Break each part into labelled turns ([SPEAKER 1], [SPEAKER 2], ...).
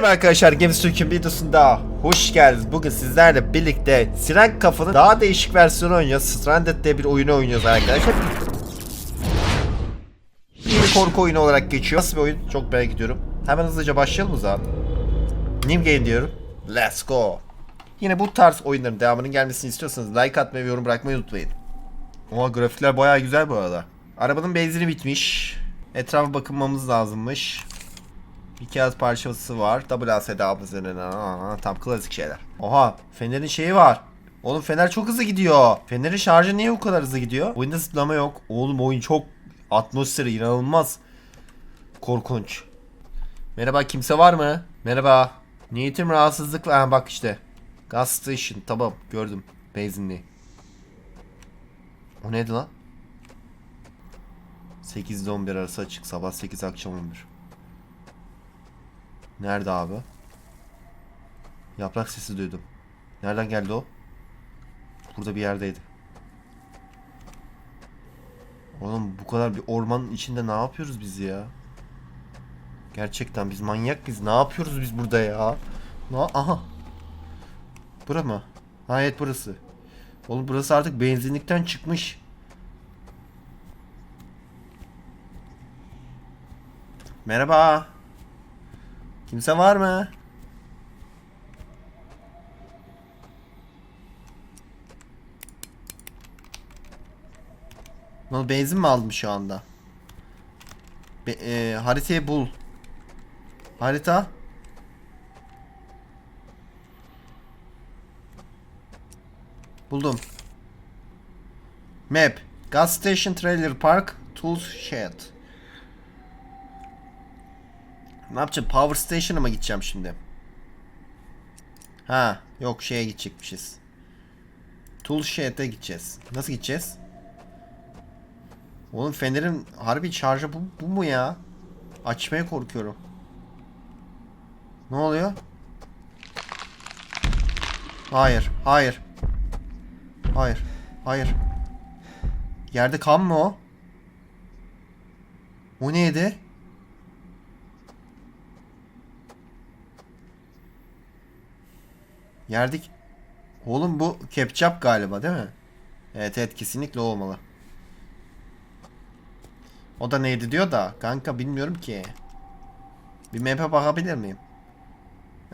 [SPEAKER 1] Merhaba arkadaşlar Games Türk'ün videosunda hoş geldiniz. Bugün sizlerle birlikte Siren Kafa'nın daha değişik versiyonu oynuyoruz. Stranded diye bir oyunu oynuyoruz arkadaşlar. Bir korku oyunu olarak geçiyor. Nasıl bir oyun? Çok merak ediyorum. Hemen hızlıca başlayalım o zaman. New game diyorum. Let's go. Yine bu tarz oyunların devamının gelmesini istiyorsanız like atmayı ve yorum bırakmayı unutmayın. Oha grafikler bayağı güzel bu arada. Arabanın benzini bitmiş. Etrafa bakınmamız lazımmış. Bir kağıt parçası var. WASD üzerine. Tam klasik şeyler. Oha fenerin şeyi var. Oğlum fener çok hızlı gidiyor. Fenerin şarjı niye bu kadar hızlı gidiyor? Oyunda zıplama yok. Oğlum oyun çok atmosferi inanılmaz. Korkunç. Merhaba kimse var mı? Merhaba. Niyetim rahatsızlık var. Ha, bak işte. Gas station tamam gördüm. Benzinli. O neydi lan? 8 ile 11 arası açık. Sabah 8 akşam 11. Nerede abi? Yaprak sesi duydum. Nereden geldi o? Burada bir yerdeydi. Oğlum bu kadar bir ormanın içinde ne yapıyoruz biz ya? Gerçekten biz manyak biz. Ne yapıyoruz biz burada ya? Na Aha. Bura mı? Ha evet burası. Oğlum burası artık benzinlikten çıkmış. Merhaba. Kimse var mı? Lan benzin mi aldım şu anda? Be e, haritayı bul. Harita. Buldum. Map. Gas station, trailer park, tools shed. Ne yapacağım? Power Station'a mı gideceğim şimdi? Ha, yok şeye gidecekmişiz. Tool Shed'e gideceğiz. Nasıl gideceğiz? Oğlum fenerin harbi şarjı bu, bu mu ya? Açmaya korkuyorum. Ne oluyor? Hayır, hayır. Hayır, hayır. Yerde kan mı o? O neydi? Yerdik. Oğlum bu ketçap galiba değil mi? Evet evet kesinlikle olmalı. O da neydi diyor da kanka bilmiyorum ki. Bir map'e bakabilir miyim?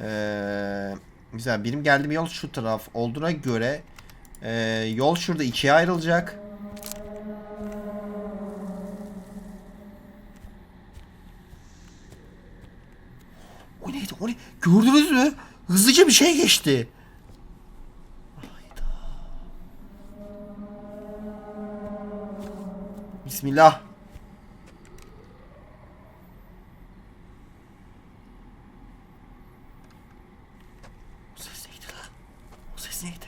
[SPEAKER 1] Ee, güzel benim geldiğim yol şu taraf olduğuna göre ee, yol şurada ikiye ayrılacak. O neydi? O ne? Gördünüz mü? Hızlıca bir şey geçti. Bismillah. O ses neydi lan? O ses neydi?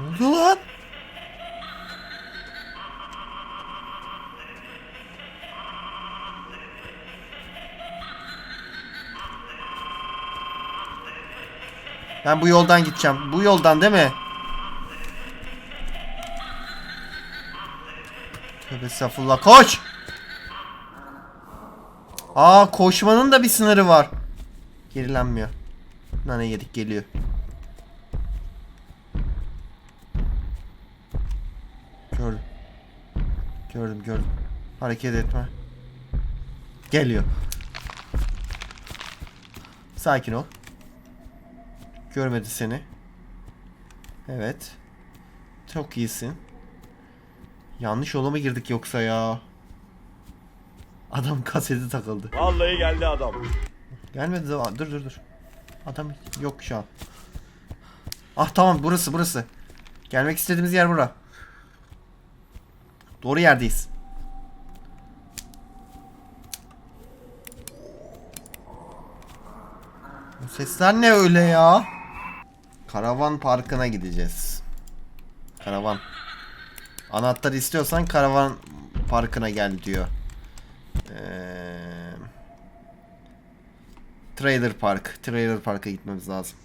[SPEAKER 1] Oluyor lan? Ben bu yoldan gideceğim. Bu yoldan değil mi? Tövbe estağfurullah. Koş! Aa koşmanın da bir sınırı var. Gerilenmiyor. Nane yedik geliyor. Hareket etme. Geliyor. Sakin ol. Görmedi seni. Evet. Çok iyisin. Yanlış yola mı girdik yoksa ya? Adam kaseti takıldı.
[SPEAKER 2] Vallahi geldi adam.
[SPEAKER 1] Gelmedi de dur dur dur. Adam yok şu an. Ah tamam burası burası. Gelmek istediğimiz yer bura. Doğru yerdeyiz. Sesler ne öyle ya? Karavan parkına gideceğiz. Karavan. Anahtar istiyorsan karavan parkına gel diyor. Ee, Trailer Park. Trailer Park'a gitmemiz lazım.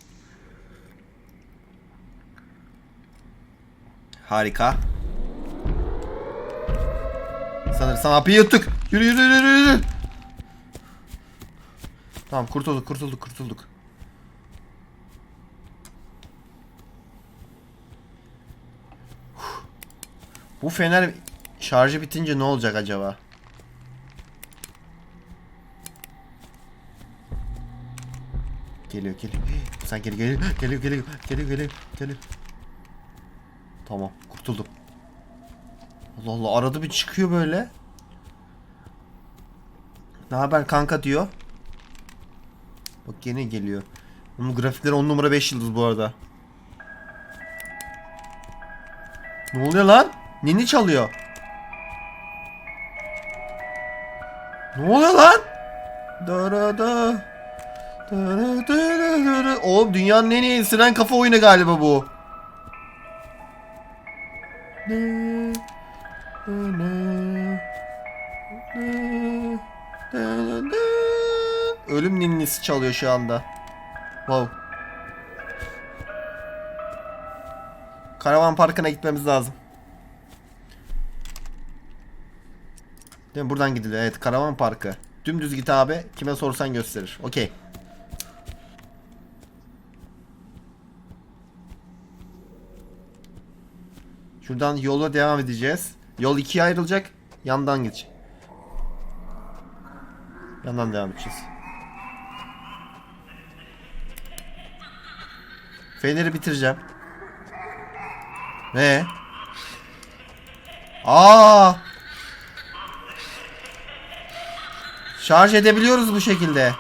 [SPEAKER 1] Harika. Sanırsam hapı yuttuk. Yürü yürü yürü yürü. Tamam kurtulduk kurtulduk kurtulduk. Bu fener şarjı bitince ne olacak acaba? Geliyor geliyor. Sen geri geliyor. Geliyor geliyor. Geliyor geliyor. Geliyor. Tamam kurtuldum. Allah Allah arada bir çıkıyor böyle. Ne haber kanka diyor. Bak gene geliyor. Bunun grafikleri 10 numara 5 yıldız bu arada. Ne oluyor lan? Nini çalıyor. Ne oluyor lan? Darada. Darada. Oğlum dünyanın en iyi siren kafa oyunu galiba bu. Ölüm ninnisi çalıyor şu anda. Wow. Karavan parkına gitmemiz lazım. Değil mi? Buradan gidiliyor. Evet karavan parkı. Dümdüz git abi. Kime sorsan gösterir. Okey. Şuradan yola devam edeceğiz. Yol ikiye ayrılacak. Yandan geç. Yandan devam edeceğiz. Feneri bitireceğim. Ne? Aa! Şarj edebiliyoruz bu şekilde.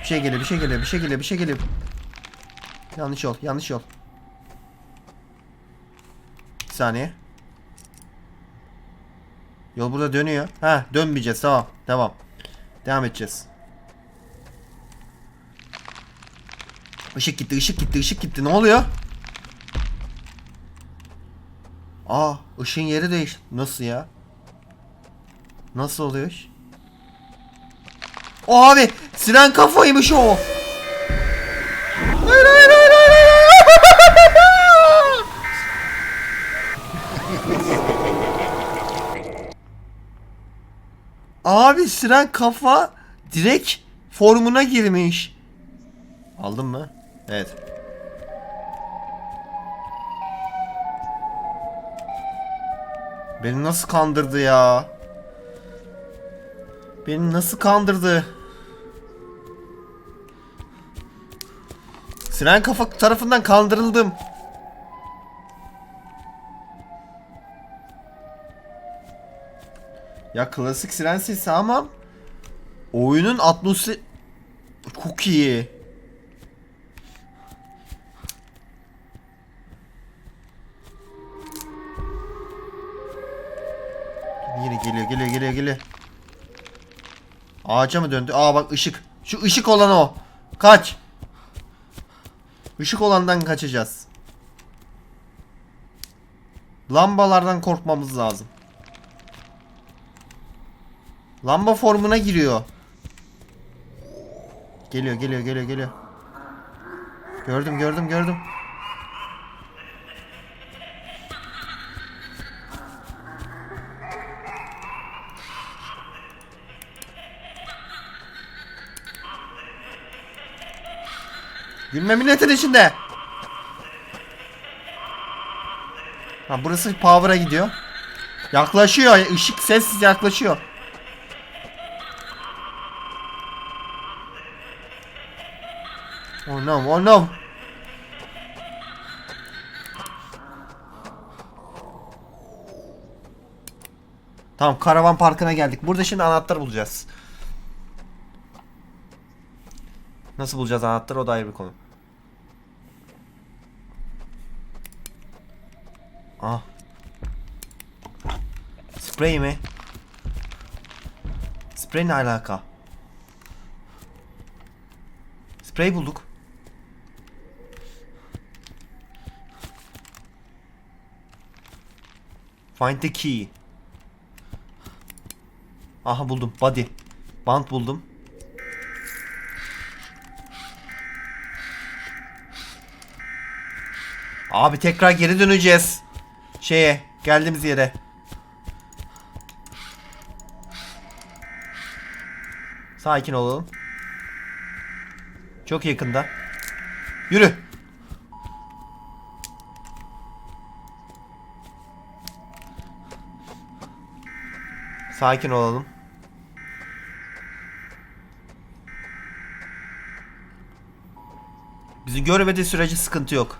[SPEAKER 1] Bir şey geliyor, bir şey geliyor, bir şey geliyor, bir şey geliyor. Yanlış yol, yanlış yol. Bir saniye. Yol burada dönüyor. Ha, dönmeyeceğiz. Tamam, devam. Devam edeceğiz. Işık gitti, ışık gitti, ışık gitti. Ne oluyor? Aa, ışığın yeri değiş. Nasıl ya? Nasıl oluyor abi, siren kafaymış o. Hayır, hayır, hayır, hayır. Abi siren kafa direkt formuna girmiş. Aldın mı? Evet. Beni nasıl kandırdı ya? Beni nasıl kandırdı? Siren kafa tarafından kandırıldım. Ya klasik siren sesi ama oyunun atmosferi çok iyi. Yine geliyor geliyor geliyor geliyor. Ağaca mı döndü? Aa bak ışık. Şu ışık olan o. Kaç. Işık olandan kaçacağız. Lambalardan korkmamız lazım. Lamba formuna giriyor. Geliyor geliyor geliyor geliyor. Gördüm gördüm gördüm. Gülme milletin içinde. Ha burası power'a gidiyor. Yaklaşıyor. ışık sessiz yaklaşıyor. Oh no, oh no. Tamam karavan parkına geldik. Burada şimdi anahtar bulacağız. Nasıl bulacağız anahtarı o da ayrı bir konu. Ah. Sprey mi? Sprey ne alaka? Sprey bulduk. Find the key. Aha buldum. Body. Bant buldum. Abi tekrar geri döneceğiz. Şeye geldiğimiz yere. Sakin olalım. Çok yakında. Yürü. Sakin olalım. Bizi görmediği sürece sıkıntı yok.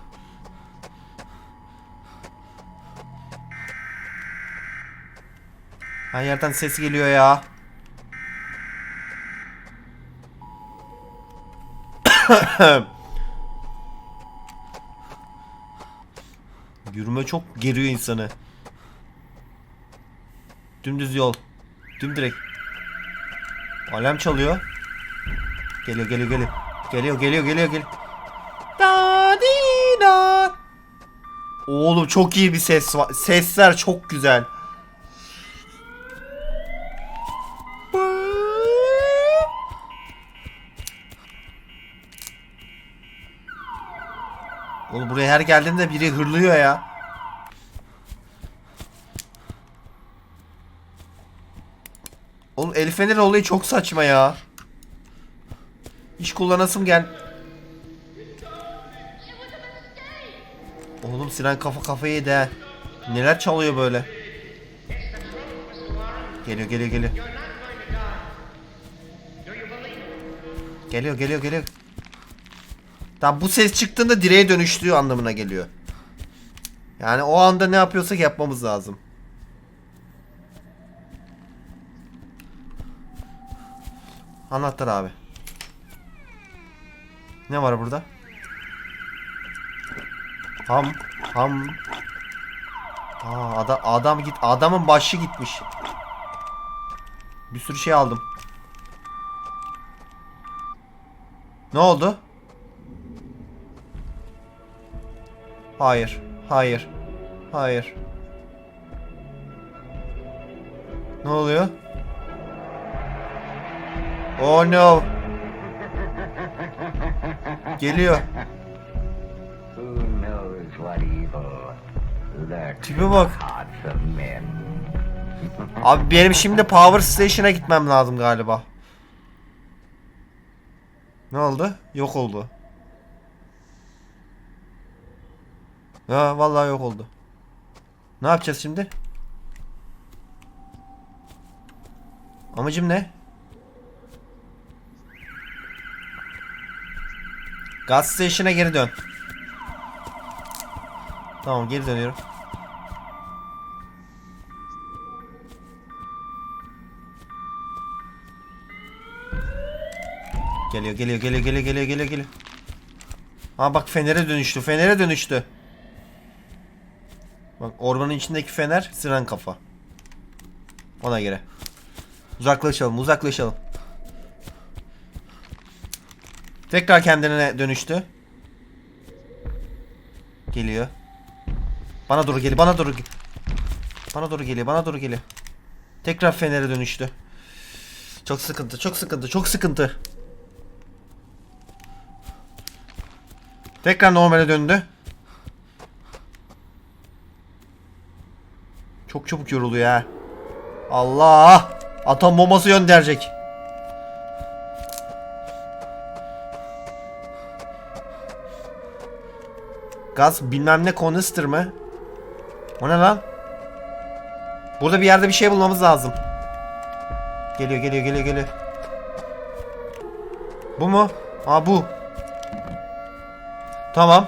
[SPEAKER 1] Her yerden ses geliyor ya. Yürüme çok geriyor insanı. Dümdüz yol. Dümdirek. Alarm çalıyor. Geliyor geliyor geliyor. Geliyor geliyor geliyor geliyor. Da di da. Oğlum çok iyi bir ses var. Sesler çok güzel. Her geldiğinde biri hırlıyor ya. Oğlum el feneri olayı çok saçma ya. Hiç kullanasım gel. Oğlum Sinan kafa kafayı yedi ha. Neler çalıyor böyle? Geliyor geliyor geliyor. Geliyor geliyor geliyor. Tamam bu ses çıktığında direğe dönüştüğü anlamına geliyor. Yani o anda ne yapıyorsak yapmamız lazım. Anahtar abi. Ne var burada? Ham ham. Aa, adam, adam git adamın başı gitmiş. Bir sürü şey aldım. Ne oldu? Hayır. Hayır. Hayır. Ne oluyor? Oh no. Geliyor. Tipe bak. Abi benim şimdi Power Station'a gitmem lazım galiba. Ne oldu? Yok oldu. Ha vallahi yok oldu. Ne yapacağız şimdi? Amacım ne? Gas Station'a geri dön. Tamam geri dönüyorum. Geliyor geliyor geliyor geliyor geliyor geliyor geliyor. Aa bak fenere dönüştü fenere dönüştü. Bak ormanın içindeki fener siren kafa. Ona göre. Uzaklaşalım uzaklaşalım. Tekrar kendine dönüştü. Geliyor. Bana doğru geliyor bana doğru Bana doğru geliyor bana doğru geliyor. Tekrar fenere dönüştü. Çok sıkıntı çok sıkıntı çok sıkıntı. Tekrar normale döndü. Çok çabuk yoruluyor ha. Allah! Atom bombası gönderecek. Gaz bilmem ne canister mı? O ne lan? Burada bir yerde bir şey bulmamız lazım. Geliyor geliyor geliyor geliyor. Bu mu? Aa bu. Tamam.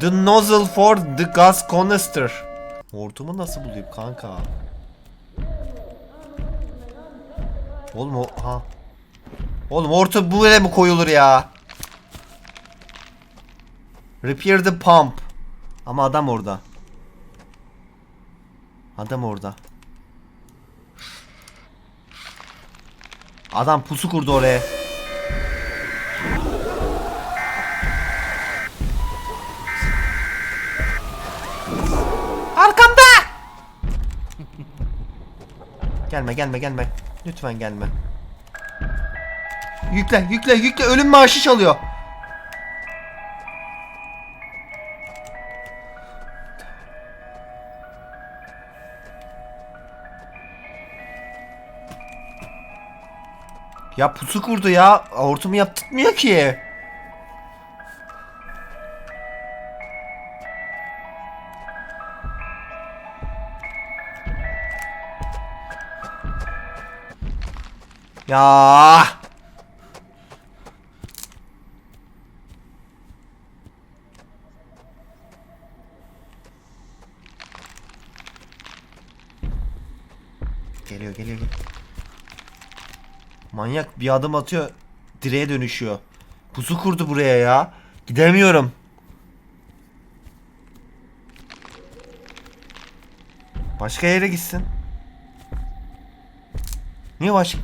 [SPEAKER 1] The nozzle for the gas canister. Hortumu nasıl bulayım kanka? Oğlum o ha. Oğlum hortum böyle mi koyulur ya? Repair the pump. Ama adam orada. Adam orada. Adam pusu kurdu oraya. Gelme gelme gelme. Lütfen gelme. Yükle yükle yükle ölüm maaşı çalıyor. Ya pusu kurdu ya. Hortumu yaptırmıyor ki. Ya. Geliyor geliyor. Manyak bir adım atıyor direğe dönüşüyor. Pusu kurdu buraya ya. Gidemiyorum. Başka yere gitsin. Niye baş...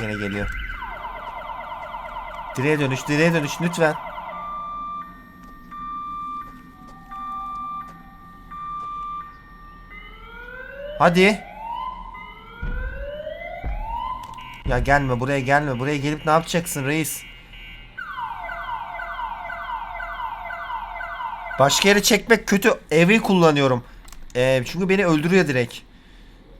[SPEAKER 1] Yine geliyor. Direğe dönüş, direğe dönüş lütfen. Hadi. Ya gelme buraya gelme. Buraya gelip ne yapacaksın reis? Başka yere çekmek kötü. Evi kullanıyorum. Ee, çünkü beni öldürüyor direkt.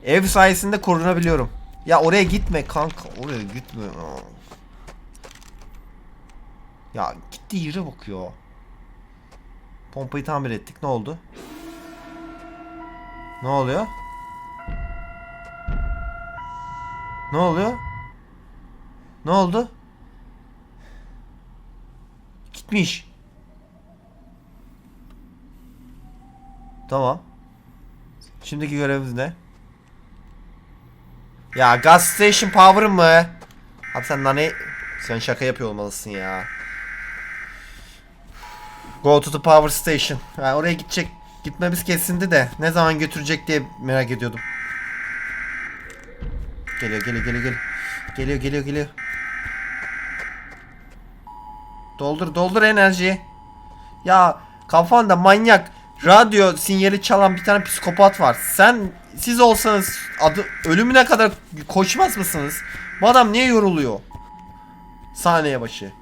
[SPEAKER 1] Ev sayesinde korunabiliyorum. Ya oraya gitme kanka. Oraya gitme. Ya gitti yere bakıyor. Pompayı tamir ettik. Ne oldu? Ne oluyor? Ne oluyor? Ne oldu? Gitmiş. Tamam. Şimdiki görevimiz ne? Ya gas station power mı? Abi sen nane... Sen şaka yapıyor olmalısın ya. Go to the power station. Yani oraya gidecek gitmemiz kesindi de ne zaman götürecek diye merak ediyordum. Geliyor geliyor geliyor geliyor. Geliyor geliyor geliyor. Doldur doldur enerjiyi. Ya kafanda manyak radyo sinyali çalan bir tane psikopat var. Sen siz olsanız adı ölümüne kadar koşmaz mısınız? Bu adam niye yoruluyor? Saniye başı.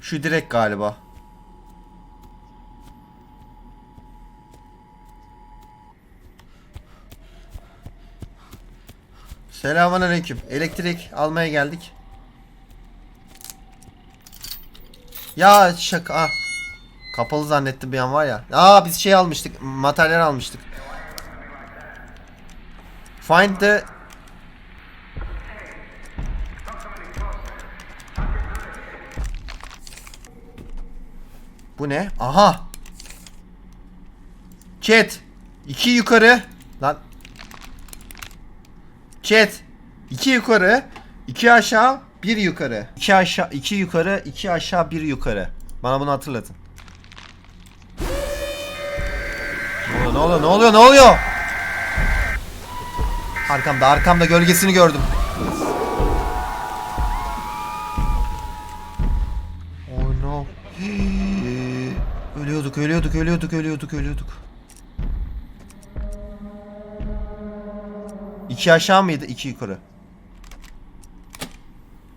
[SPEAKER 1] Şu direkt galiba. Selamünaleyküm. Elektrik almaya geldik. Ya şaka. ah. Kapalı zannettim bir an var ya. Aa biz şey almıştık. Materyal almıştık. Find the Bu ne? Aha. Chat. iki yukarı. Lan. Chat. iki yukarı. iki aşağı. Bir yukarı. İki aşağı. iki yukarı. iki aşağı. Bir yukarı. Bana bunu hatırlatın. Ne oluyor? Ne oluyor? Ne oluyor? Ne oluyor? Arkamda. Arkamda gölgesini gördüm. Oh no. ölüyorduk, ölüyorduk, ölüyorduk, ölüyorduk, ölüyorduk. İki aşağı mıydı? İki yukarı.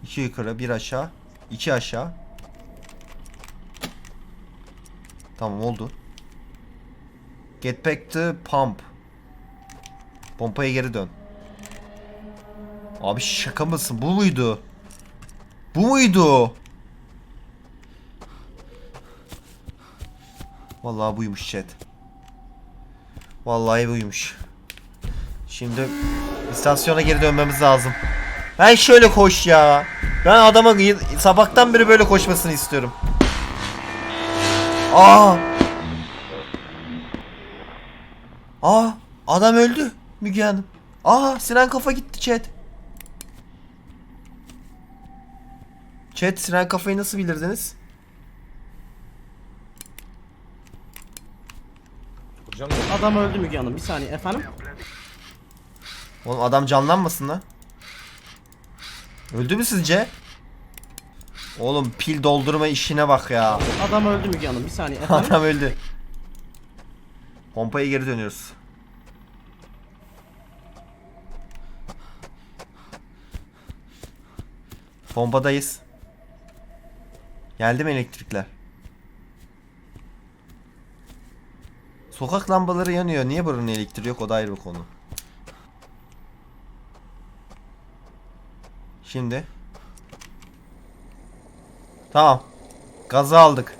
[SPEAKER 1] İki yukarı, bir aşağı. iki aşağı. Tamam oldu. Get back to pump. Pompaya geri dön. Abi şaka mısın? Bu muydu? Bu muydu? Vallahi buymuş chat. Vallahi buymuş. Şimdi istasyona geri dönmemiz lazım. Ben şöyle koş ya. Ben adama sabahtan beri böyle koşmasını istiyorum. Aa. Aa adam öldü Müge Hanım. Aa Sinan kafa gitti chat. Chat Sinan kafayı nasıl bilirdiniz?
[SPEAKER 3] Adam öldü Müge Hanım. Bir saniye efendim.
[SPEAKER 1] Oğlum adam canlanmasın lan. Öldü mü sizce? Oğlum pil doldurma işine bak ya.
[SPEAKER 3] Adam öldü Müge Hanım. Bir saniye efendim.
[SPEAKER 1] Adam öldü. Pompaya geri dönüyoruz. Pompadayız. Geldi mi elektrikler? Sokak lambaları yanıyor. Niye buranın elektriği yok? O da ayrı bir konu. Şimdi. Tamam. Gazı aldık.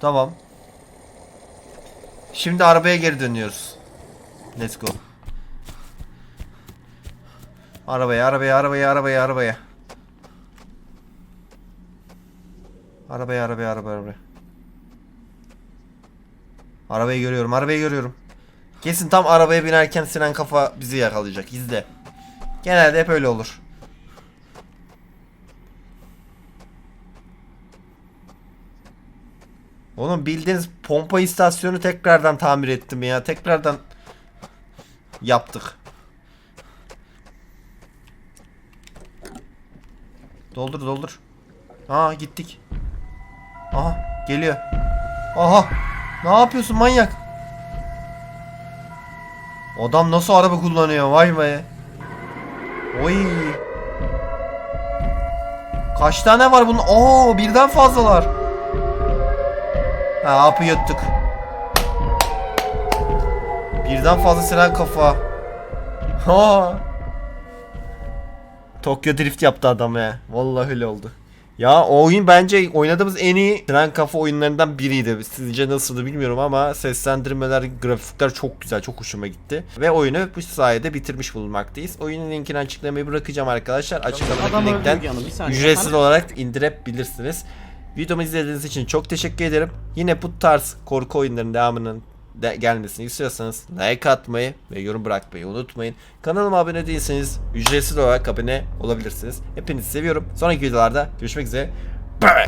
[SPEAKER 1] Tamam. Şimdi arabaya geri dönüyoruz. Let's go. Arabaya, arabaya, arabaya, arabaya, arabaya. Arabaya, arabaya, arabaya, arabaya. Arabayı görüyorum, arabayı görüyorum. Kesin tam arabaya binerken Sinan kafa bizi yakalayacak. İzle. Genelde hep öyle olur. Oğlum bildiğiniz pompa istasyonu tekrardan tamir ettim ya. Tekrardan yaptık. Doldur doldur. Aa gittik. Aha geliyor. Aha. Ne yapıyorsun manyak? Adam nasıl araba kullanıyor vay be. Oy. Kaç tane var bunun? Oo birden fazlalar. Ha hapı yuttuk. Birden fazla siren kafa. Ha. Tokyo Drift yaptı adam ya. Vallahi öyle oldu. Ya o oyun bence oynadığımız en iyi tren kafa oyunlarından biriydi. Sizce nasıldı bilmiyorum ama seslendirmeler, grafikler çok güzel, çok hoşuma gitti. Ve oyunu bu sayede bitirmiş bulunmaktayız. Oyunun linkini açıklamaya bırakacağım arkadaşlar. Açıklamadaki linkten ücretsiz olarak indirebilirsiniz. Videomu izlediğiniz için çok teşekkür ederim. Yine bu tarz korku oyunlarının devamının de gelmesini istiyorsanız like atmayı ve yorum bırakmayı unutmayın. Kanalıma abone değilseniz ücretsiz olarak abone olabilirsiniz. Hepinizi seviyorum. Sonraki videolarda görüşmek üzere. Bye.